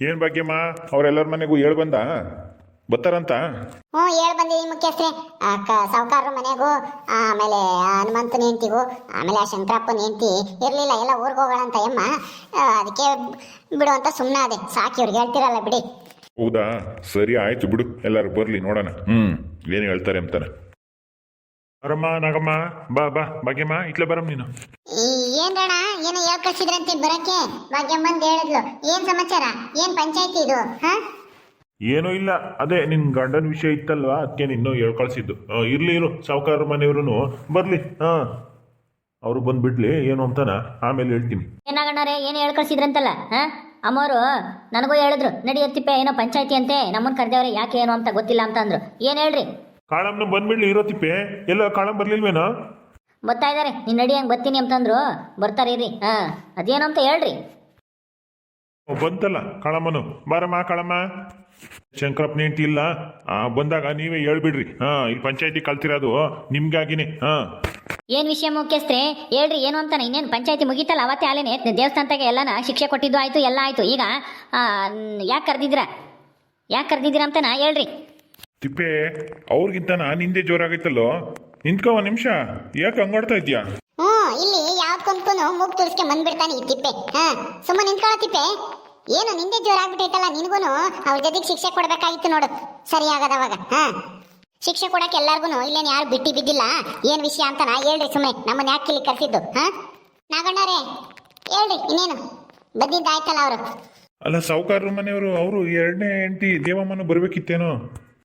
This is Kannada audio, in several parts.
ಏನ್ ಭಾಗ್ಯಮ್ಮ? ಅವರೆಲ್ಲರ ಮನೆಗೂ ಹೇಳ್ ಬಂದ? ಬತ್ತಾರಂತ ಹ್ಞೂ ಹೇಳ್ ಬಂದಿದ್ದೀನಿ ಮುಖ್ಯಸ್ಥರೇ. ಅಕ್ಕ ಸಾವುಕಾರರ ಮನೆಗೂ ಆಮೇಲೆ ಹನುಮಂತ ಹನುಮಂತನ ಹೆಂಡ್ತಿಗೂ ಆಮೇಲೆ ಆ ಶಂಕರಪ್ಪನ ಹೆಂಡ್ತಿ. ಇರಲಿಲ್ಲ ಎಲ್ಲ ಊರಿಗೆ ಹೋಗೋಣಂತ ಯಮ್ಮ ಆ, ಅದಕ್ಕೆ ಬಿಡು ಅಂತ ಸುಮ್ಮನೆ ಅದೇ ಸಾಕಿ ಇವ್ರಿಗೆ ಹೇಳ್ತಿರಲ್ಲ ಬಿಡಿ. ಹೌದಾ? ಸರಿ ಆಯ್ತು ಬಿಡು. ಎಲ್ಲರೂ ಬರಲಿ ನೋಡೋಣ. ಹ್ಞೂ ಏನು ಹೇಳ್ತಾರೆ ಅಂತಾನೆ. ಬರಮ್ಮ ನಾಗಮ್ಮ ಬಾ ಬಾ. ಭಾಗ್ಯಮ್ಮ ಇಟ್ಲೆ ಬರಮ್ಮ ನೀನು. ಏನ್ ಏನ್ರಣ ಏನೋ ಯಾವ ಕಳ್ಸಿದ್ರಂತೆ ಬರಕ್ಕೆ? ಭಾಗ್ಯಮ್ಮಂದ್ ಹೇಳಿದ್ಲು. ಏನ್ ಸಮಾಚಾರ? ಏನ್ ಪಂಚಾಯತಿ ಇದು? ಹಾ? ಏನೂ ಇಲ್ಲ. ಅದೇ ನಿನ್ ಗಂಡನ ವಿಷಯ ಇತ್ತಲ್ವಾ? ಅದಕ್ಕೆ ನಿನ್ನೂ ಹೇಳ್ಕಳ್ಸಿದ್ದು. ಆ, ಇರ್ಲಿ ಇರು ಸಾವುಕಾರ ಮನೆಯವ್ರು ಬರ್ಲಿ ಹಾಂ. ಅವರು ಬಂದ್ಬಿಡ್ಲಿ ಏನು ಅಂತಾನ? ಆಮೇಲೆ ಹೇಳ್ತೀನಿ. ಏನಾಗಣ್ಣವ್ರೆ ಏನು ಹೇಳಿ ಕಳ್ಸಿದ್ರಂತಲ್ಲ ಹಾ? ಅಮ್ಮವರು ನನಗೂ ಹೇಳಿದ್ರು ನಡಿ ಎತ್ತಿಪ್ಪೆ ಏನೋ ಪಂಚಾಯತಿ ಅಂತೆ ನಮ್ಮನ್ನ ಕರೆದವ್ರೆ ಯಾಕೆ ಏನು ಅಂತ ಗೊತ್ತಿಲ್ಲ ಅಂತ ಅಂದ್ರು. ಏನು ಹೇಳ್ರಿ? ಕಾಳಮ್ನ ಬಂದ್ಬಿಡ್ಲಿ ಇರೋ ತಿಪ್ಪೆ ಎಲ್ಲ ಕಾಳಮ್ ಬರ್ಲಿಲ್ವೇನೋ? ಬರ್ತಾ ಇದಾರೆ ನೀನು ನಡಿ ಹಂಗೆ ಬರ್ತೀನಿ ಅಂತಂದ್ರು ಬರ್ತಾರೆ ರೀ ಹಾ ಅದೇನು ಅಂತ ಹೇಳ್ರಿ ಬಂತಲ್ಲ ಕಳಮ್ಮನು ಬಾರಮ್ಮ ಕಳಮ್ಮ ಶಂಕರಪ್ಪ ನೆಂಟಿ ಇಲ್ಲ? ಆ, ಬಂದಾಗ ನೀವೇ ಹೇಳ್ಬಿಡ್ರಿ. ಹಾ ಇಲ್ಲಿ ಪಂಚಾಯತಿ ಕಲ್ತಿರೋದು ನಿಮ್ಗಾಗಿನೇ. ಹಾ. ಏನು ವಿಷಯ ಮುಖ್ಯಸ್ಥೆ ಹೇಳ್ರಿ ಏನು ಅಂತಾನೆ? ಇನ್ನೇನು ಪಂಚಾಯತಿ ಮುಗೀತಲ್ಲ ಅವತ್ತೇ ಅಲ್ಲೇನೆ ದೇವಸ್ಥಾನದಾಗ ಎಲ್ಲನ ಶಿಕ್ಷೆ ಕೊಟ್ಟಿದ್ದು ಆಯಿತು ಎಲ್ಲ ಆಯಿತು. ಈಗ ಯಾಕೆ ಕರೆದಿದ್ದೀರಾ? ಯಾಕೆ ಕರೆದಿದ್ದೀರಾ ಅಂತನಾ ಹೇಳ್ರಿ. ತಿಪ್ಪೆ ಅವ್ರಿಗಿಂತ ನಾನು ಹಿಂದೆ ಜೋರಾಗೈತಲ್ಲೋ? ನಿಂತ್ಕೋ ಒಂದ್ ನಿಮಿಷ. ಯಾಕೆ ಹಂಗಾಡ್ತಾ ಇದ್ಯಾ? ಹ್ಞೂ ಇಲ್ಲಿ ಯಾವ್ದಕ್ಕೂ ಮೂಗ್ ತುಳ್ಸ್ಕೆ ಬಂದ್ಬಿಡ್ತಾನೆ ಈ ತಿಪ್ಪೆ. ಹಾ ಸುಮ್ಮನೆ ನಿಂತ್ಕೊಳ್ಳೋ ತಿಪ್ಪೆ. ಏನು ನಿಂದೆ ಜೋರ ಆಗ್ಬಿಟ್ಟೈತಲ್ಲ ನಿನ್ಗೂನು? ಅವ್ರ ಜೊತೆಗೆ ಶಿಕ್ಷೆ ಕೊಡ್ಬೇಕಾಗಿತ್ತು ನೋಡು. ಸರಿ ಆಗದವಾಗ ಹಾ. ಶಿಕ್ಷೆ ಕೊಡಕ್ಕೆ ಎಲ್ಲಾರ್ಗು ಇಲ್ಲೇನು ಯಾರು ಬಿಟ್ಟಿ ಬಿದ್ದಿಲ್ಲ? ಏನ್ ವಿಷಯ ಅಂತ ನಾ ಹೇಳ್ರಿ ಸುಮ್ಮನೆ ನಮ್ಮನ್ನ ಯಾಕೆ ಇಲ್ಲಿ ಕರ್ಸಿದ್ದು? ಹಾ? ನಾಗಣ್ಣಾರೆ ಹೇಳ್ರಿ ಇನ್ನೇನು? ಬಂದಿದ್ದಾಯ್ತಲ್ಲ ಅವರು. ಅಲ್ಲ ಸಾವುಕಾರ ಮನೆಯವರು ಅವರು ಎರಡನೇ ಹೆಂಡತಿ ದೇವಮ್ಮನ ಬರ್ಬೇಕಿತ್ತೇನೋ?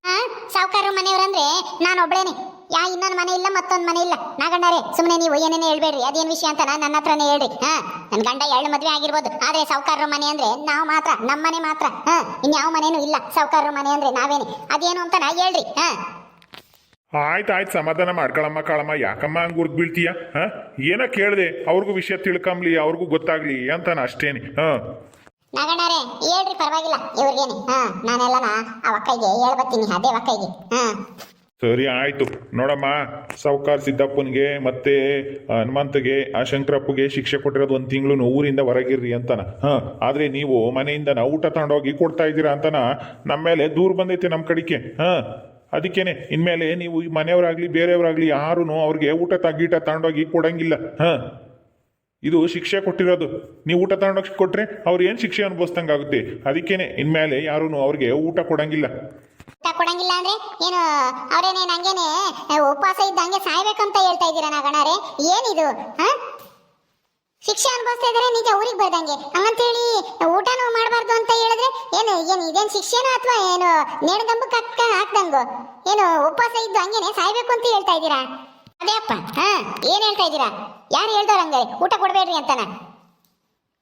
ಹಾ ಸಾವುಕಾರ ಮನೆಯವ್ರಂದ್ರೆ ನಾನು ಒಬ್ಳೇನೆ ಯಾ ಇನ್ನೊಂದು ಮನೆ ಇಲ್ಲ ಮತ್ತೊಂದು ಮನೆ ಇಲ್ಲ. ನಾಗಣ್ಣರೇ ಸುಮ್ಮನೆ ನೀವು ಏನೇನೇ ಹೇಳ್ಬೇಡ್ರಿ. ಅದೇನು ವಿಷಯ ಅಂತ ನಾನು ನನ್ನ ಹತ್ರನೇ ಹೇಳ್ರಿ. ಹಾ ನನ್ನ ಗಂಡ ಎರಡು ಮದುವೆ ಆಗಿರ್ಬೋದು. ಆದ್ರೆ ಸಾವುಕಾರರ ಮನೆ ಅಂದ್ರೆ ನಾವು ಮಾತ್ರ ನಮ್ಮ ಮನೆ ಮಾತ್ರ. ಹಾ ಇನ್ಯಾವ ಮನೇನೂ ಇಲ್ಲ. ಸಾವುಕಾರರ ಮನೆ ಅಂದ್ರೆ ನಾವೇನೆ. ಅದೇನು ಅಂತ ನಾ ಹೇಳ್ರಿ. ಹಾ. ಆಯ್ತು ಆಯ್ತು ಸಮಾಧಾನ ಮಾಡ್ಕೊಳಮ್ಮ ಕಾಳಮ್ಮ. ಯಾಕಮ್ಮ ಹಂಗೆ ಉರ್ದ್ ಬೀಳ್ತೀಯ ಹಾಂ ಏನ ಕೇಳಿದೆ? ಅವ್ರಿಗೂ ವಿಷಯ ತಿಳ್ಕಂಬ್ಲಿ ಅವ್ರಿಗೂ ಗೊತ್ತಾಗ್ಲಿ ಅಂತಾನ ಅಷ್ಟೇನಿ. ಹಾ. ನಾಗಣ್ಣರೇ ಹೇಳ್ರಿ ಪರವಾಗಿಲ್ಲ ಇವ್ರಿಗೇನೆ. ಹಾ ನಾನೆಲ್ಲನ ಆ ಒಕ್ಕೈಗೆ ಹೇಳ್ಬತ್ತೀನಿ ಅದೇ ಒಕ್ಕೈಗೆ ಹಾ. ಸರಿ, ಆಯ್ತು. ನೋಡಮ್ಮ, ಸಾವುಕಾರ ಸಿದ್ದಪ್ಪನಿಗೆ ಮತ್ತೆ ಹನುಮಂತಗೆ, ಆ, ಶಂಕರಪ್ಪಗೆ ಶಿಕ್ಷೆ ಕೊಟ್ಟಿರೋದು ಒಂದು ತಿಂಗಳು ಊರಿಂದ ಹೊರಗಿರ್ರಿ ಅಂತಾನ. ಹಾ, ಆದ್ರೆ ನೀವು ಮನೆಯಿಂದ ಊಟ ತಗೊಂಡೋಗಿ ಕೊಡ್ತಾ ಇದ್ದೀರಾ ಅಂತಾನ? ನಮ್ಮ ಮೇಲೆ ದೂರ ಬಂದೈತೆ ನಮ್ಮ ಕಡೆಗೆ. ಹಾ, ಅದಕ್ಕೇನೆ, ಇನ್ಮೇಲೆ ನೀವು ಈ ಮನೆಯವರಾಗ್ಲಿ, ಬೇರೆಯವರಾಗ್ಲಿ ಯಾರೂ ಅವ್ರಿಗೆ ಊಟ ತಗೀಟ ತಗೊಂಡೋಗಿ ಕೊಡಂಗಿಲ್ಲ. ಹಾ, ಇದು ಶಿಕ್ಷೆ ಕೊಟ್ಟಿರೋದು. ನೀವು ಊಟ ತಗೊಂಡೋಗಿ ಕೊಟ್ರೆ ಅವ್ರು ಏನು ಶಿಕ್ಷೆ ಅನುಭವಿಸ್ದಂಗಾಗುತ್ತೆ? ಅದಕ್ಕೇನೆ, ಇನ್ಮೇಲೆ ಯಾರೂ ಅವ್ರಿಗೆ ಊಟ ಕೊಡಂಗಿಲ್ಲ. ಕೊಡಂಗಿಲ್ಲ ಅಂದ್ರೆ ಏನು, ಅವ್ರೇನೆ ಹಂಗೇನೆ ಉಪವಾಸ ಇದ್ದಂಗೆ ಸಾಯ್ಬೇಕಂತ ಹೇಳ್ತಾ ಇದ್ದೀರಾ ನಾಗಣಾರೆ ಏನಿದು, ಹಾ? ಶಿಕ್ಷೆ ಅನುಭವಿಸ್ತಾ ಇದಾರೆ ನಿಜ ಊರಿಗೆ ಬರ್ದಂಗೆ. ಹಂಗಂತೇಳಿ ಊಟನೂ ಮಾಡಬಾರ್ದು ಅಂತ ಹೇಳಿದ್ರೆ, ಏನು ಏನು, ಇದೇನು ಶಿಕ್ಷೆನೋ ಅಥವಾ ಏನು ನೇಣಗಂಬಕ್ಕೆ ಹಾಕ ಹಾಕ್ದಂಗು? ಏನು, ಉಪವಾಸ ಇದ್ದು ಹಂಗೇನೆ ಸಾಯ್ಬೇಕು ಅಂತ ಹೇಳ್ತಾ ಇದ್ದೀರಾ? ಅದೇ ಅಪ್ಪ, ಹಾ, ಏನ್ ಹೇಳ್ತಾ ಇದ್ದೀರಾ? ಯಾರು ಹೇಳ್ದವ್ರ ಹಂಗೆ? ಊಟ ಕೊಡ್ಬೇಡ್ರಿ ಅಂತಾನ?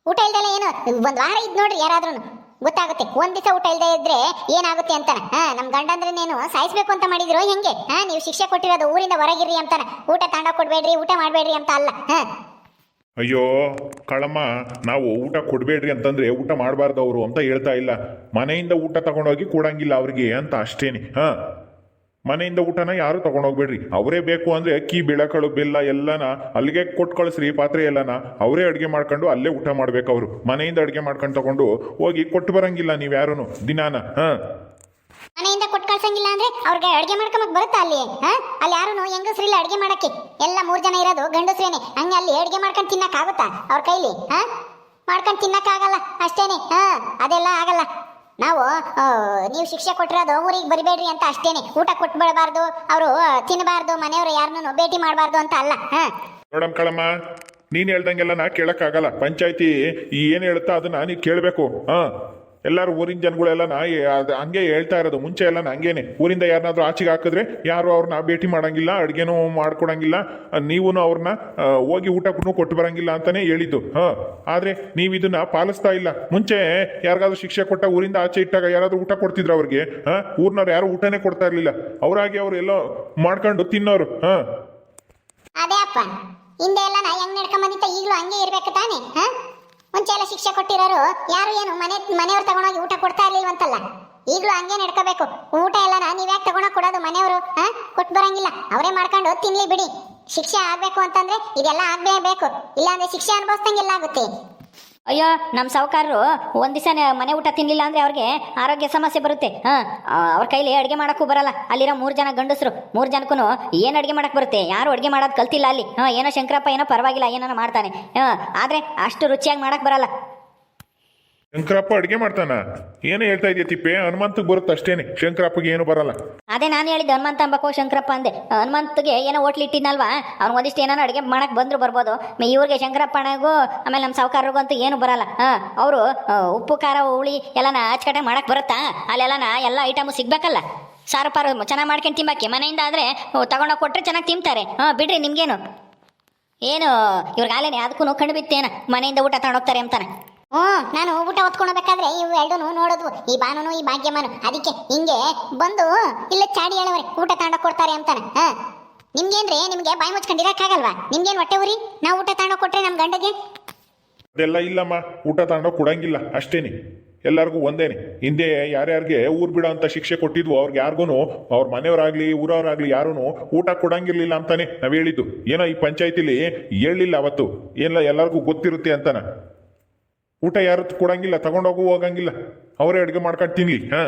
ಊಟ ಇಲ್ದಲ್ಲ ಏನು, ಒಂದ್ ವಾರ ಇದ್ ನೋಡ್ರಿ ಯಾರಾದ್ರೂ ಗೊತ್ತಾಗುತ್ತೆ. ಒಂದ್ ದಿವಸ ಊಟ ಇಲ್ಲದೆ ಇದ್ರೆ ಏನಾಗುತ್ತೆ ಅಂತಾನ. ಹಾ, ನಮ್ ಗಂಡಂದ್ರೆ ನೀನು ಸಾಯಿಸ್ಬೇಕು ಅಂತ ಮಾಡಿದ್ರು? ಹೆಂಗೆ? ಹಾ, ನೀವು ಶಿಕ್ಷೆ ಕೊಟ್ಟಿರೋದು ಊರಿಂದ ಹೊರಗಿರ್ರಿ ಅಂತಾನ. ಊಟ ತಾಂಡ ಕೊಡ್ಬೇಡ್ರಿ, ಊಟ ಮಾಡ್ಬೇಡ್ರಿ ಅಂತ ಅಲ್ಲ. ಅಯ್ಯೋ, ಕಳಮ್ಮ, ನಾವು ಊಟ ಕೊಡಬೇಡ್ರಿ ಅಂತಂದ್ರೆ ಊಟ ಮಾಡಬಾರ್ದು ಅವರು ಅಂತ ಹೇಳ್ತಾ ಇಲ್ಲ. ಮನೆಯಿಂದ ಊಟ ತಗೊಂಡೋಗಿ ಕೊಡಂಗಿಲ್ಲ ಅವ್ರಿಗೆ ಅಂತ ಅಷ್ಟೇನೆ. ಹಾ. ಮನೆಯಿಂದ ಊಟನ ಯಾರು ತಗೊಂಡೋಗ್ಬೇಡ್ರಿ? ಅವರೇ ಬೇಕು ಅಂದ್ರೆ ಅಕ್ಕಿ, ಬಿಳಕಳು, ಬೆಲ್ಲ ಎಲ್ಲನ ಅಲ್ಲಿಗೆ ಕೊಟ್ಟು ಕಳಿಸ್ರಿ, ಪಾತ್ರೆ ಎಲ್ಲನ ಅವರೇ ಅಡುಗೆ ಮಾಡ್ಕೊಂಡು ಅಲ್ಲೇ ಊಟ ಮಾಡ್ಬೇಕು ಅವರು. ಮನೆಯಿಂದ ಅಡುಗೆ ಮಾಡ್ಕೊಂಡು ತಗೊಂಡು ಹೋಗಿ ಕೊಟ್ಟು ಬರಂಗಿಲ್ಲ ನೀವು ಯಾರುನು? ದಿನಾನ, ಹಾ? ಮನೆಯಿಂದ ಕೊಟ್ಟು ಕಳ್ಸಂಗಿಲ್ಲ ಅಂದ್ರೆ ಅವ್ರಿಗೆ ಅಡುಗೆ ಮಾಡ್ಕೊಂಬಕ್ ಬರುತ್ತಾ ಅಲ್ಲಿ? ಅಲ್ಲಿ ಯಾರು ಹೆಂಗಸ್ರಿಲ್ಲ ಅಡುಗೆ ಮಾಡಕ್ಕೆ? ಎಲ್ಲ ಮೂರ್ ಜನ ಇರೋದು, ಗಂಡಸ್ರೇನೆ. ಹಂಗೆ ಅಲ್ಲಿ ಅಡುಗೆ ಮಾಡ್ಕೊಂಡು ತಿನ್ನಕ್ ಆಗುತ್ತಾ ಅವ್ರ ಕೈಲಿ, ಹಾ? ಮಾಡ್ಕೊಂಡು ತಿನ್ನಕ್ಕಾಗಲ್ಲ ಅಷ್ಟೇನೆ, ಹ? ಅದೆಲ್ಲ ಆಗಲ್ಲ. ನಾವು ನೀವು ಶಿಕ್ಷೆ ಕೊಟ್ಟಿರೋದು ಊರಿಗೆ ಬರಿಬೇಡ್ರಿ ಅಂತ ಅಷ್ಟೇನೆ. ಊಟ ಕೊಟ್ಟು ಬಿಡಬಾರ್ದು ಅವರು ತಿನ್ನಬಾರ್ದು ಮನೆಯವರು ಯಾರನ್ನೂ ಭೇಟಿ ಮಾಡಬಾರ್ದು ಅಂತ ಅಲ್ಲ, ಹಾ? ಕಳಮ್ಮ ನೀನು ಹೇಳ್ದಂಗೆಲ್ಲ ನಾ ಕೇಳೋಕ್ಕಾಗಲ್ಲ. ಪಂಚಾಯತಿ ಏನು ಹೇಳುತ್ತಾ ಅದನ್ನ ನೀನು ಕೇಳಬೇಕು, ಹಾ? ಎಲ್ಲಾರು ಊರಿನ ಜನಗಳೆಲ್ಲ ನಾ ಅದ್ ಹಂಗೆ ಹೇಳ್ತಾ ಇರೋದು. ಮುಂಚೆ ಎಲ್ಲ ಹಂಗೇನೆ. ಊರಿಂದ ಯಾರನ್ನಾದ್ರೂ ಆಚೆಗೆ ಹಾಕಿದ್ರೆ ಯಾರು ಅವ್ರನ್ನ ಭೇಟಿ ಮಾಡಂಗಿಲ್ಲ, ಅಡುಗೆನೂ ಮಾಡ್ಕೊಡಂಗಿಲ್ಲ ನೀವು ಅವ್ರನ್ನ ಹೋಗಿ ಊಟಕ್ಕೂ ಕೊಟ್ಟು ಬರಂಗಿಲ್ಲ ಅಂತಾನೆ ಹೇಳಿದ್ದು. ಹಾ. ಆದ್ರೆ ನೀವು ಇದನ್ನ ಪಾಲಿಸ್ತಾ ಇಲ್ಲ. ಮುಂಚೆ ಯಾರಿಗಾದ್ರೂ ಶಿಕ್ಷೆ ಕೊಟ್ಟ ಊರಿಂದ ಆಚೆ ಇಟ್ಟಾಗ ಯಾರಾದ್ರೂ ಊಟ ಕೊಡ್ತಿದ್ರು ಅವ್ರಿಗೆ, ಹಾ? ಊರ್ನವ್ರು ಯಾರು ಊಟನೇ ಕೊಡ್ತಾ ಇರ್ಲಿಲ್ಲ. ಅವರಾಗಿ ಅವ್ರು ಎಲ್ಲೋ ಮಾಡ್ಕೊಂಡು ತಿನ್ನೋರು, ಹಾ? ಅದೇ ಅಪ್ಪ. ಹಿಂದೆ ಎಲ್ಲ ನಾ ಹೆಂಗ್ ನಡ್ಕೊಂಡ್ ಬಂದಿತ್ತ ಈಗಲೂ ಹಂಗೆ ಇರ್ಬೇಕು ತಾನೆ, ಹಾ? ಮುಂಚೆ ಎಲ್ಲ ಶಿಕ್ಷೆ ಕೊಟ್ಟಿರೋರು ಯಾರು ಏನು ಮನೆ ಮನೆಯವ್ರು ತಗೊಂಡೋಗಿ ಊಟ ಕೊಡ್ತಾ ಇರ್ಲಿಲ್ವಂತಲ್ಲ? ಈಗಲೂ ಹಂಗೆ ನಡ್ಕೋಬೇಕು. ಊಟ ಎಲ್ಲ ನೀವ್ಯಾಕೆ ತಗೊಂಡೋಗಿ ಕೊಡೋದು ಮನೆಯವರು, ಹಾ? ಕೊಟ್ಟು ಬರಂಗಿಲ್ಲ. ಅವರೇ ಮಾಡ್ಕೊಂಡು ತಿನ್ಲಿ ಬಿಡಿ. ಶಿಕ್ಷೆ ಆಗ್ಬೇಕು ಅಂತಂದ್ರೆ ಇದೆಲ್ಲ ಆಗ್ಲೇಬೇಕು. ಇಲ್ಲಾಂದ್ರೆ ಶಿಕ್ಷೆ ಅನುಭವಿಸ್ದಂಗೆಲ್ಲ ಆಗುತ್ತೆ. ಅಯ್ಯೋ ನಮ್ಮ ಸಾವುಕಾರರು ಒಂದು ದಿವಸ ಮನೆ ಊಟ ತಿನ್ನಲಿಲ್ಲ ಅಂದ್ರೆ ಅವ್ರಿಗೆ ಆರೋಗ್ಯ ಸಮಸ್ಯೆ ಬರುತ್ತೆ. ಹಾಂ ಅವ್ರ ಕೈಲಿ ಅಡುಗೆ ಮಾಡೋಕ್ಕೂ ಬರಲ್ಲ. ಅಲ್ಲಿರೋ ಮೂರು ಜನ ಗಂಡಸರು, ಮೂರು ಜನಕ್ಕೂ ಏನು ಅಡುಗೆ ಮಾಡೋಕ್ಕೆ ಬರುತ್ತೆ? ಯಾರು ಅಡುಗೆ ಮಾಡೋದು ಕಲ್ತಿಲ್ಲ ಅಲ್ಲಿ. ಹಾಂ, ಏನೋ ಶಂಕರಪ್ಪ ಏನೋ ಪರವಾಗಿಲ್ಲ ಏನೋ ಮಾಡ್ತಾನೆ. ಹಾಂ, ಆದರೆ ಅಷ್ಟು ರುಚಿಯಾಗಿ ಮಾಡಕ್ಕೆ ಬರಲ್ಲ. ಶಂಕರಪ್ಪ ಅಡುಗೆ ಮಾಡ್ತಾನ? ಏನೋ ಹೇಳ್ತಾ ಇದೆಯಾ ತಿಪ್ಪೆ? ಹನುಮಂತಕ್ಕೆ ಬರುತ್ತೆ ಅಷ್ಟೇನೆ ಶಂಕರಪ್ಪಗೆ ಏನು ಬರಲ್ಲ. ಅದೇ ನಾನು ಹೇಳಿದ್ದೆ, ಹನುಮಂತ ಅಂಬಕೋ, ಶಂಕರಪ್ಪ ಅಂದೆ. ಹನುಮಂತ್ಗೆ ಏನೋ ಹೋಟ್ಲ್ ಇಟ್ಟಿದ್ನಲ್ವಾ? ಅವ್ನು ಒಂದಿಷ್ಟು ಏನೋ ಅಡುಗೆ ಮಾಡಕ್ ಬಂದ್ರು ಬರ್ಬೋದು. ಮ- ಇವ್ರಿಗೆ ಶಂಕರಪ್ಪಣಗೂ ಆಮೇಲೆ ನಮ್ಮ ಸಾವುಕಾರರಿಗೂ ಅಂತೂ ಏನು ಬರಲ್ಲ. ಅವರು ಉಪ್ಪು, ಖಾರ, ಹುಳಿ ಎಲ್ಲನ ಅಚ್ಚಕಟ್ಟಾಗಿ ಮಾಡಕ್ಕೆ ಬರುತ್ತಾ? ಅಲ್ಲೆಲ್ಲನ ಎಲ್ಲ ಐಟಮು ಸಿಗ್ಬೇಕಲ್ಲ? ಸಾರು, ಪಾರು ಚೆನ್ನಾಗಿ ಮಾಡ್ಕೊಂಡು ತಿಂಬಾಕಿ. ಮನೆಯಿಂದ ಆದರೆ ತಗೊಂಡೋಗಿ ಕೊಟ್ಟರೆ ಚೆನ್ನಾಗಿ ತಿಂತಾರೆ. ಹಾಂ, ಬಿಡ್ರಿ ನಿಮಗೇನು. ಏನು ಇವ್ರಿಗೆ ಆಲೇನೆ ಅದಕ್ಕೂ ಕಣ್ಣು ಬಿತ್ತೇನ ಮನೆಯಿಂದ ಊಟ ತಗೊಂಡೋಗ್ತಾರೆ ಅಂತಾನೆ. ಹ್ಞೂ, ನಾನು ಊಟ ಹೊತ್ಕೊಳ್ಬೇಕಾದ್ರೆ ಇವು ಎರಡೂ ನೋಡೋದು, ಈ ಬಾನುನು, ಈ ಭಾಗ್ಯಮಾನು. ಅದಕ್ಕೆ ಹಿಂಗೆ ಬಂದು, ಇಲ್ಲ ಚಾಡಿ ಹೇಳವ್ರೆ, ಊಟ ತಾಂಡ ಕೊಡ್ತಾರೆ ಅಂತಾನೆ. ಹಾ. ನಿಮ್ಗೇನ್ರಿ? ನಿಮ್ಗೆ ಬಾಯಿ ಮುಚ್ಕೊಂಡಿರಕ್ಕಾಗಲ್ವಾ ನಿಮ್ಗೇನ್ ಹೊಟ್ಟೆ ಉರಿ? ನಾವು ಊಟ ತಾಂಡ ಕೊಟ್ರೆ ನಮ್ಮ ಗಂಡಗೆ? ಅದೆಲ್ಲ ಇಲ್ಲಮ್ಮ, ಊಟ ತಾಂಡ ಕೊಡಂಗಿಲ್ಲ, ಅಷ್ಟೇನೆ. ಎಲ್ಲರಿಗೂ ಒಂದೇನೆ. ಹಿಂದೆ ಯಾರ್ಯಾರಿಗೆ ಊರ್ ಬಿಡೋ ಅಂತ ಶಿಕ್ಷೆ ಕೊಟ್ಟಿದ್ವು, ಅವ್ರಿಗೆ ಯಾರಿಗೂ ಅವ್ರ ಮನೆಯವರಾಗ್ಲಿ, ಊರವರಾಗ್ಲಿ ಯಾರೂ ಊಟ ಕೊಡಂಗಿರ್ಲಿಲ್ಲ ಅಂತಾನೆ ನಾವು ಹೇಳಿದ್ದು. ಏನೋ ಈ ಪಂಚಾಯತಿಲಿ ಹೇಳಿಲ್ಲ ಅವತ್ತು. ಏನಿಲ್ಲ, ಎಲ್ಲರಿಗೂ ಗೊತ್ತಿರುತ್ತೆ ಅಂತಾನ. ಊಟ ಯಾರು ಕೊಡಂಗಿಲ್ಲ, ತಗೊಂಡೋಗು, ಹೋಗಂಗಿಲ್ಲ. ಅವರೇ ಅಡುಗೆ ಮಾಡ್ಕೊಂಡು ತಿನ್ಲಿ, ಹಾ?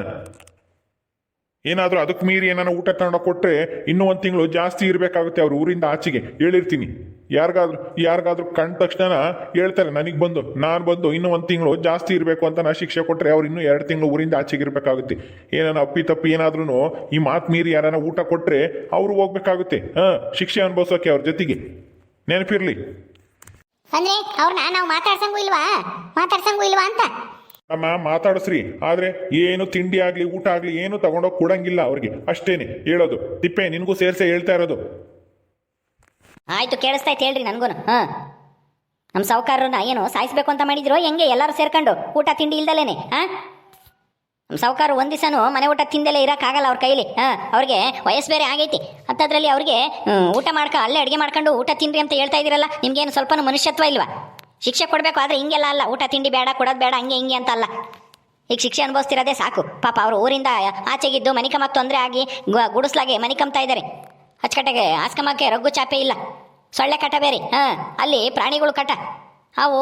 ಏನಾದ್ರೂ ಅದಕ್ಕೆ ಮೀರಿ ಏನಾನ ಊಟ ತಗೊಂಡು ಕೊಟ್ರೆ ಇನ್ನೂ ಒಂದು ತಿಂಗಳು ಜಾಸ್ತಿ ಇರಬೇಕಾಗುತ್ತೆ ಅವ್ರ ಊರಿಂದ ಆಚೆಗೆ. ಹೇಳಿರ್ತೀನಿ. ಯಾರಿಗಾದ್ರೂ ಯಾರಿಗಾದ್ರೂ ಕಂಡ ತಕ್ಷಣ ಹೇಳ್ತಾರೆ, ನನಗೆ ಬಂದು, ನಾನು ಬಂದು ಇನ್ನೂ ಒಂದು ತಿಂಗಳು ಜಾಸ್ತಿ ಇರಬೇಕು ಅಂತ ನಾ ಶಿಕ್ಷೆ ಕೊಟ್ಟರೆ ಅವ್ರು ಇನ್ನೂ ಎರಡು ತಿಂಗಳು ಊರಿಂದ ಆಚೆಗೆ ಇರಬೇಕಾಗುತ್ತೆ. ಏನಾನ ಅಪ್ಪಿ ತಪ್ಪಿ ಏನಾದ್ರೂ ಈ ಮಾತು ಮೀರಿ ಯಾರನ್ನ ಊಟ ಕೊಟ್ಟರೆ ಅವರು ಹೋಗ್ಬೇಕಾಗುತ್ತೆ, ಹಾಂ? ಶಿಕ್ಷೆ ಅನುಭವಿಸೋಕೆ ಅವ್ರ ಜೊತೆಗೆ. ನೆನಪಿರ್ಲಿ. ಅಂದ್ರೆ ಅವ್ರನ್ನ ನಾವು ಮಾತಾಡ್ಸಂಗೂ ಇಲ್ವಾ? ಮಾತಾಡ್ಸಂಗೂ ಇಲ್ವಾ ಅಂತ? ಅಮ್ಮ ಮಾತಾಡಿಸ್ರಿ. ಆದ್ರೆ ಏನು ತಿಂಡಿ ಆಗ್ಲಿ ಊಟ ಆಗ್ಲಿ ಏನು ತಗೊಂಡೋಗಿ ಕೊಡಂಗಿಲ್ಲ ಅವ್ರಿಗೆ. ಅಷ್ಟೇನೆ. ಹೇಳೋದು. ತಿಪ್ಪೆ ನಿನಗೂ ಸೇರ್ಸೆ ಹೇಳ್ತಾ ಇರೋದು. ಆಯ್ತು ಕೇಳಿಸ್ತೈತೆ ಹೇಳ್ರಿ ನನಗೂ ಹ. ನಮ್ಮ ಸಾವುಕಾರರನ್ನ ಏನು ಸಾಯಿಸ್ಬೇಕು ಅಂತ ಮಾಡಿದ್ರು ಹೆಂಗೆ ಎಲ್ಲರೂ ಸೇರ್ಕೊಂಡು ಊಟ ತಿಂಡಿ ಇಲ್ದಲೇನೆ ಹಾಂ? ಸಾವುಕಾರ ಒಂದು ದಿವಸನೂ ಮನೆ ಊಟ ತಿಂದಲೇ ಇರೋಕ್ಕಾಗಲ್ಲ ಅವ್ರ ಕೈಲಿ. ಹಾಂ, ಅವ್ರಿಗೆ ವಯಸ್ಸು ಬೇರೆ ಆಗೈತಿ. ಅಂಥದ್ರಲ್ಲಿ ಅವ್ರಿಗೆ ಊಟ ಮಾಡ್ಕ, ಅಲ್ಲೇ ಅಡುಗೆ ಮಾಡ್ಕೊಂಡು ಊಟ ತಿನ್ರಿ ಅಂತ ಹೇಳ್ತಾ ಇದ್ದೀರಲ್ಲ, ನಿಮ್ಗೇನು ಸ್ವಲ್ಪನೂ ಮನುಷ್ಯತ್ವ ಇಲ್ವಾ? ಶಿಕ್ಷೆ ಕೊಡಬೇಕು ಆದರೆ ಹಿಂಗೆಲ್ಲ ಅಲ್ಲ, ಊಟ ತಿಂಡಿ ಬೇಡ, ಕೊಡೋದು ಬೇಡ, ಹಂಗೆ ಹಿಂಗೆ ಅಂತ ಅಲ್ಲ. ಈಗ ಶಿಕ್ಷೆ ಅನುಭವಿಸ್ತಿರೋದೇ ಸಾಕು. ಪಾಪ ಅವರು ಊರಿಂದ ಆಚೆಗಿದ್ದು ಮನಿಕಮ್ಮ ತೊಂದರೆ ಆಗಿ ಗುಡಿಸ್ಲಾಗೆ ಮನಿಕಂಬ್ತಾ ಇದ್ದಾರೆ ಅಚ್ಚಕಟ್ಟೆಗೆ ಆಸ್ಕಮಕ್ಕೆ ರಗ್ಗು ಚಾಪೆ ಇಲ್ಲ. ಸೊಳ್ಳೆ ಕಟ ಬೇರೆ. ಹಾಂ, ಅಲ್ಲಿ ಪ್ರಾಣಿಗಳು ಕಟ ಅವು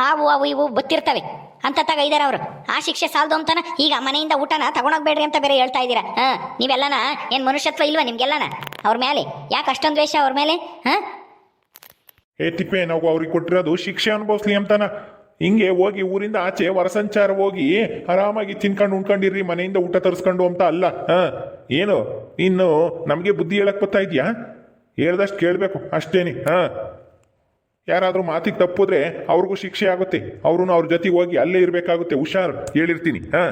ಹಾವು, ಅವು ಇವು ಬತ್ತಿರ್ತವೆ. ಅಂತ ತಗ ಇದಾರೆ ಅವರು. ಆ ಶಿಕ್ಷೆ ಸಾಲದು ಅಂತಾನ ಈಗ ಮನೆಯಿಂದ ಊಟನ ತಗೊಂಡೋಗ್ಬೇಡ್ರಿ ಅಂತ ಬೇರೆ ಹೇಳ್ತಾ ಇದ್ದೀರಾ? ಹಾಂ, ನೀವೆಲ್ಲನ ಏನು ಮನುಷ್ಯತ್ವ ಇಲ್ವಾ ನಿಮ್ಗೆಲ್ಲನ? ಅವ್ರ ಮೇಲೆ? ಯಾಕೆ ಅಷ್ಟೊಂದು ದ್ವೇಷ ಅವ್ರ ಮೇಲೆ? ಹಾಂ? ಏ ತಿಪ್ಪೆ, ನಾವು ಅವ್ರಿಗೆ ಕೊಟ್ಟಿರೋದು ಶಿಕ್ಷೆ ಅನುಭವಿಸ್ಲಿ ಅಂತಾನ. ಹಿಂಗೆ ಹೋಗಿ ಊರಿಂದ ಆಚೆ ವರಸಂಚಾರ ಹೋಗಿ ಆರಾಮಾಗಿ ತಿನ್ಕೊಂಡು ಉಣ್ಕೊಂಡಿರ್ರಿ, ಮನೆಯಿಂದ ಊಟ ತರಿಸ್ಕೊಂಡು ಅಂತ ಅಲ್ಲ. ಹಾ, ಏನು? ಇನ್ನು ನಮಗೆ ಬುದ್ಧಿ ಹೇಳಕ್ ಬರ್ತಾ ಇದೆಯಾ? ಹೇಳ್ದಷ್ಟು ಕೇಳಬೇಕು, ಅಷ್ಟೇನಿ. ಹಾ. ಯಾರಾದ್ರೂ ಮಾತಿಗೆ ತಪ್ಪಿದ್ರೆ ಅವ್ರಿಗೂ ಶಿಕ್ಷೆ ಆಗುತ್ತೆ. ಅವರು ಅವ್ರ ಜೊತೆ ಹೋಗಿ ಅಲ್ಲೇ ಇರಬೇಕಾಗುತ್ತೆ. ಹುಷಾರ್ ಹೇಳಿರ್ತೀನಿ. ಹಾ.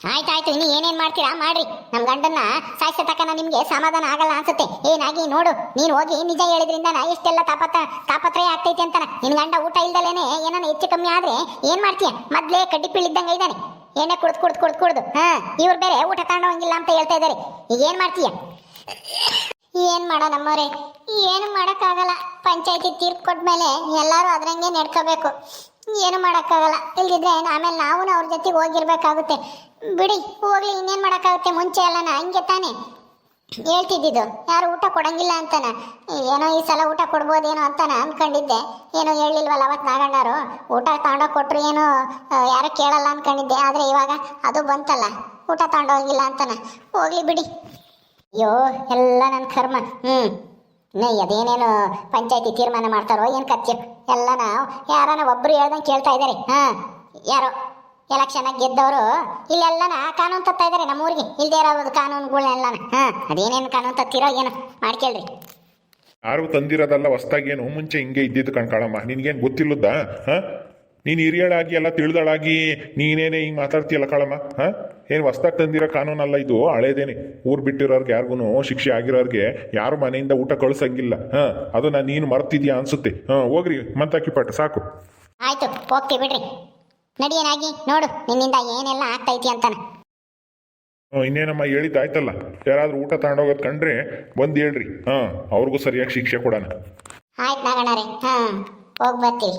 ಆಯ್ತಾಯ್ತು, ಇನ್ನು ಏನೇನು ಮಾಡ್ತೀರಾ? ಮಾಡ್ರಿ. ನಮ್ಮ ಗಂಡನ್ನ ಸಾಯಿಸ ತಕನ ನಿಮ್ಗೆ ಸಮಾಧಾನ ಆಗಲ್ಲ ಅನ್ಸುತ್ತೆ. ಏನಾಗಿ ನೋಡು, ನೀನು ಹೋಗಿ ನಿಜ ಹೇಳಿದ್ರಿಂದ ನಾ ಎಷ್ಟೆಲ್ಲ ತಾಪತ್ರ ತಾಪತ್ರಯ ಆಗ್ತೈತಿ ಅಂತಾನೆ. ನಿನ್ ಗಂಡ ಊಟ ಇಲ್ದಲೇನೆ ಏನಾನ ಹೆಚ್ಚು ಕಮ್ಮಿ ಆದ್ರೆ ಏನ್ ಮಾಡ್ತೀಯ? ಮೊದಲೇ ಕಡ್ಡಿ ಇದ್ದಂಗೆ ಇದ್ದಾನೆ. ಏನೇ ಕುಡ್ದು ಕುಡ್ದು ಕುಡ್ದು ಕುಡ್ದು. ಹಾ, ಇವ್ರು ಬೇರೆ ಊಟ ತಗೊಂಡೋಗಿಲ್ಲ ಅಂತ ಹೇಳ್ತಾ ಇದ್ದಾರೆ ಈಗ ಏನ್ ಮಾಡ್ತೀಯ? ಏನ್ ಮಾಡೋ ನಮ್ಮವ್ರೆ? ಏನು ಮಾಡೋಕ್ಕಾಗಲ್ಲ. ಪಂಚಾಯತಿ ತೀರ್ಪು ಕೊಟ್ಮೇಲೆ ಎಲ್ಲರೂ ಅದ್ರಂಗೆ ನಡ್ಕೋಬೇಕು. ಏನು ಮಾಡೋಕ್ಕಾಗಲ್ಲ. ಇಲ್ದಿದ್ರೆ ಆಮೇಲೆ ನಾವು ಅವ್ರ ಜೊತೆಗೆ ಹೋಗಿರ್ಬೇಕಾಗುತ್ತೆ. ಬಿಡಿ, ಹೋಗ್ಲಿ, ಇನ್ನೇನ್ ಮಾಡೋಕ್ಕಾಗುತ್ತೆ? ಮುಂಚೆ ಎಲ್ಲನ, ಹಂಗೆ ತಾನೆ. ಹೇಳ್ತಿದ್ದಿದ್ದು. ಯಾರು ಊಟ ಕೊಡಂಗಿಲ್ಲ ಅಂತಾನ? ಏನೋ ಈ ಸಲ ಊಟ ಕೊಡ್ಬೋದೇನೋ ಅಂತಾನ ಅನ್ಕೊಂಡಿದ್ದೆ. ಏನೋ ಹೇಳಿಲ್ವಲ್ಲ ಅವತ್ತು ನಾಗಣ್ಣರು? ಊಟ ತಗೊಂಡೋಗಿ ಕೊಟ್ರು ಏನೋ ಯಾರು ಕೇಳಲ್ಲ ಅನ್ಕೊಂಡಿದ್ದೆ. ಆದ್ರೆ ಇವಾಗ ಅದು ಬಂತಲ್ಲ. ಊಟ ತಗೊಂಡೋಗಿಲ್ಲ ಅಂತಾನ? ಹೋಗ್ಲಿ ಬಿಡಿ. ಅಯ್ಯೋ, ಎಲ್ಲ ನನ್ನ ಕರ್ಮ. ಹ್ಮ್. ನೈ ಅದೇನೇನು ಪಂಚಾಯತಿ ತೀರ್ಮಾನ ಮಾಡ್ತಾರೋ, ಏನ್ ಎಲ್ಲ ನಾವು ಯಾರನ ಒಬ್ರು ಹೇಳ್ದಂಗೆ ಕೇಳ್ತಾ ಇದ್ದಾರೆ. ಹಾ, ಯಾರೋ? ಎಲೆಕ್ಷನ್ ಗೆದ್ದವರು. ಇಲ್ಲೆಲ್ಲನ ಕಾನೂನು ತತ್ತಾ ನಮ್ಮ ನಮ್ಮೂರಿಗೆ. ಇಲ್ದೇ ಇರೋ ಕಾನೂನುಗಳನ್ನೆಲ್ಲನ ಹಾ, ಅದೇನೇನು ಕಾನೂನು ತತ್ತಿರೋ ಏನೋ ಮಾಡ್ಕೇಳ್ರಿ ಯಾರು ತಂದಿರೋದಲ್ಲ ಹೊಸ್ದಾಗೇನು ಮುಂಚೆ ಹಿಂಗೆ ಇದ್ದಿದ್ದು ಕಣ್ಕಾಳಮ್ಮ ನಿನ್ಗೇನು ಗೊತ್ತಿಲ್ಲದ ಹಾ? ನೀನು ಹಿರಿಯಳಾಗಿ ಎಲ್ಲ ತಿಳಿದಳಾಗಿ ನೀನೇನೇ ಹಿಂಗೆ ಮಾತಾಡ್ತೀಯಲ್ಲ ಕಳಮ್ಮ ಹಾಂ? ಏನು ಹೊಸ್ದಾಗಿ ತಂದಿರೋ ಕಾನೂನಲ್ಲ ಇದು? ಹಳೇದೇನೆ. ಊರು ಬಿಟ್ಟಿರೋರ್ಗೆ ಯಾರಿಗೂ ಶಿಕ್ಷೆ ಆಗಿರೋರಿಗೆ ಯಾರು ಮನೆಯಿಂದ ಊಟ ಕಳ್ಸಂಗಿಲ್ಲ ಹಾಂ? ಅದು ನಾನು ನೀನು ಮರ್ತಿದ್ಯಾ ಅನ್ಸುತ್ತೆ. ಹಾಂ ಹೋಗ್ರಿ ಮಂತಾಕಿ ಪಾಟ ಸಾಕು. ಆಯ್ತು ಹೋಗ್ತೀವಿ ಬಿಡ್ರಿ. ನಡಿಯೇನಾಗಿ ನೋಡು ನಿನ್ನಿಂದ ಏನೆಲ್ಲ ಆಗ್ತೈತಿ ಅಂತಾನೆ. ಇನ್ನೇನಮ್ಮ ಇನ್ನೇನಮ್ಮ ಹೇಳಿದ್ದಾಯ್ತಲ್ಲ ಯಾರಾದ್ರೂ ಊಟ ತಗೊಂಡೋಗೋದು ಕಂಡ್ರೆ ಬಂದು ಹೇಳ್ರಿ. ಹಾ ಅವ್ರಿಗೂ ಸರಿಯಾಗಿ ಶಿಕ್ಷೆ ಕೊಡೋಣ. ಆಯ್ತು ನಾಗಣ್ಣರೇ ಹಾಂ ಹೋಗಿ ಬರ್ತೀವಿ.